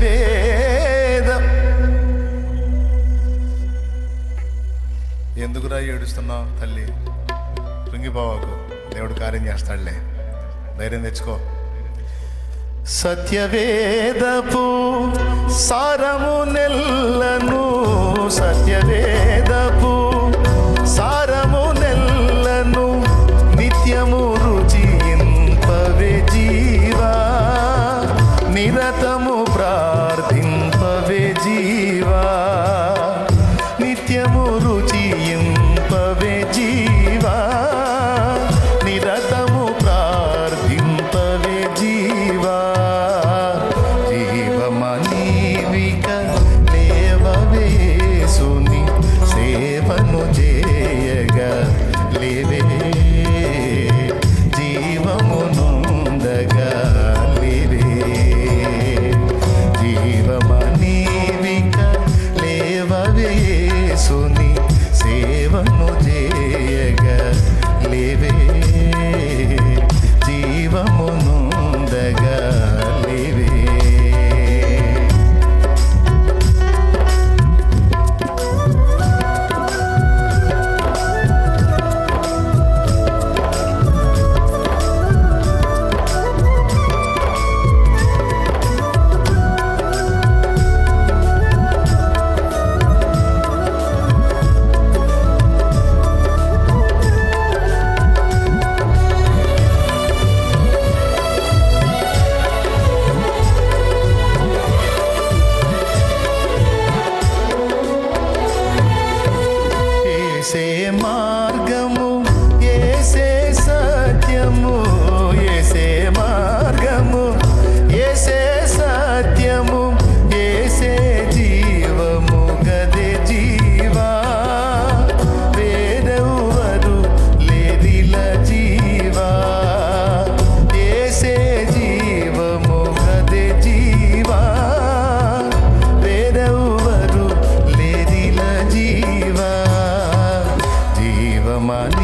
వేదం. ఎందుకురా ఏడుస్తున్నావు తల్లి? కృంగిపోవాకు దేవుడు కార్యం చేస్తాడులే. ధైర్యం తెచ్చుకో. సత్యవేదపు సారము నెల్లను సత్యవేదపు సారము నెల్లను నిత్యము రుచి ఇంపవే జీవా. నిరతము నిత్యము రుచియింపవే జీవా से माँ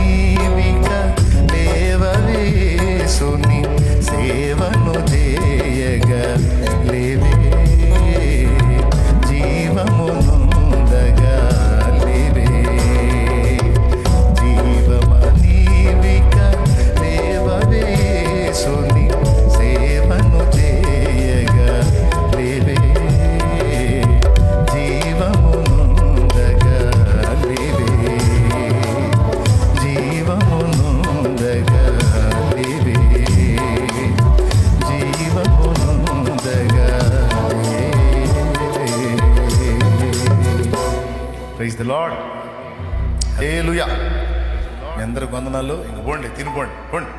జీవమనీవిక దేవవేసుని సేవను ద లార్డ్. హల్లెలూయా మీ అందరికి వందనాలు. ఇంక పోండి తినిపోండి పోండి.